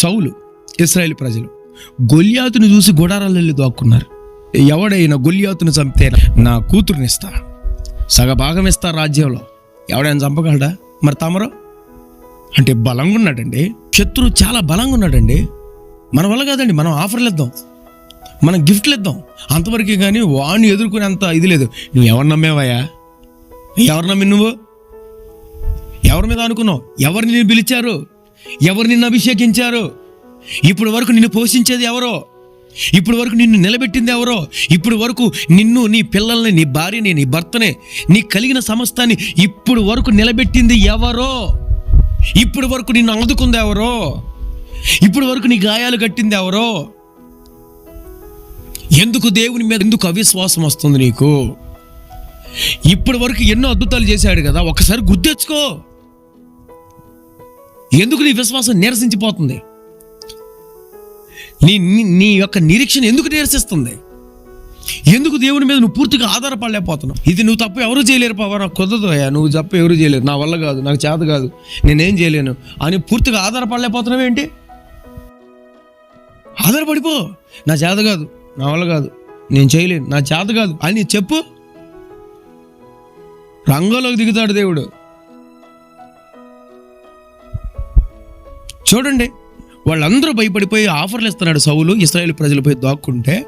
సౌలు Israel ప్రజలు గొల్యాతుని చూసి గుడారాలలో వెళ్ళి దాక్కున్నారు. ఎవడైనా గొల్యాతుని చంపితే నా కూతురునిస్తా సగ భాగం ఇస్తా రాజ్యంలో. ఎవడైనా చంపగలడా? మరి తమరు? అంటే బలంగా ఉన్నాడండి. శత్రువు చాలా బలంగా ఉన్నాడండి. మన వల్ల కాదండి మనం ఆఫర్లు ఇద్దాం. మనం గిఫ్ట్లు ఇద్దాం. అంతవరకు కానీ వాడిని ఎదుర్కొనే అంత ఇది లేదు. నువ్వు ఎవరు నమ్మేవయ్యా? ఎవరు నమ్మి నువ్వు? ఎవరి మీద అనుకున్నావు? ఎవరిని పిలిచారు? ఎవరు నిన్ను అభిషేకించారు? ఇప్పుడు వరకు నిన్ను పోషించేది ఎవరో? ఇప్పుడు వరకు నిన్ను నిలబెట్టింది ఎవరో? ఇప్పుడు వరకు నిన్ను నీ పిల్లల్ని నీ భార్యని నీ భర్తనే నీ కలిగిన సమస్తాన్ని ఇప్పుడు వరకు నిలబెట్టింది ఎవరో? ఇప్పుడు వరకు నిన్ను అందుకుంది ఎవరో? ఇప్పుడు వరకు నీ గాయాలు కట్టింది ఎవరో? ఎందుకు దేవుని మీద ఎందుకు అవిశ్వాసం వస్తుంది నీకు? ఇప్పటి వరకు ఎన్నో అద్భుతాలు చేశాడు కదా ఒకసారి గుర్తెచ్చుకో. ఎందుకు నీ విశ్వాసం నీరసించిపోతుంది? నీ నీ- యొక్క నిరీక్షణ ఎందుకు నీరసిస్తుంది? ఎందుకు దేవుని మీద నువ్వు పూర్తిగా ఆధారపడలేకపోతున్నావు? ఇది నువ్వు తప్పు ఎవరు చేయలేరు పావా నాకు కుదరదు అయ్యా నువ్వు తప్పు ఎవరు చేయలేరు నా వల్ల కాదు నాకు చేత కాదు నేనేం చేయలేను అని పూర్తిగా ఆధారపడలేకపోతున్నావు ఏంటి? ఆధారపడిపో నా చేత కాదు నా వల్ల కాదు నేను చేయలేను నా చేత కాదు అని చెప్పు. రంగంలోకి దిగుతాడు దేవుడు. చూడండి వాళ్ళందరూ భయపడిపోయి ఆఫర్లు ఇస్తున్నాడు సౌలు. ఇస్రాయేల్ ప్రజలపై దాక్కుంటే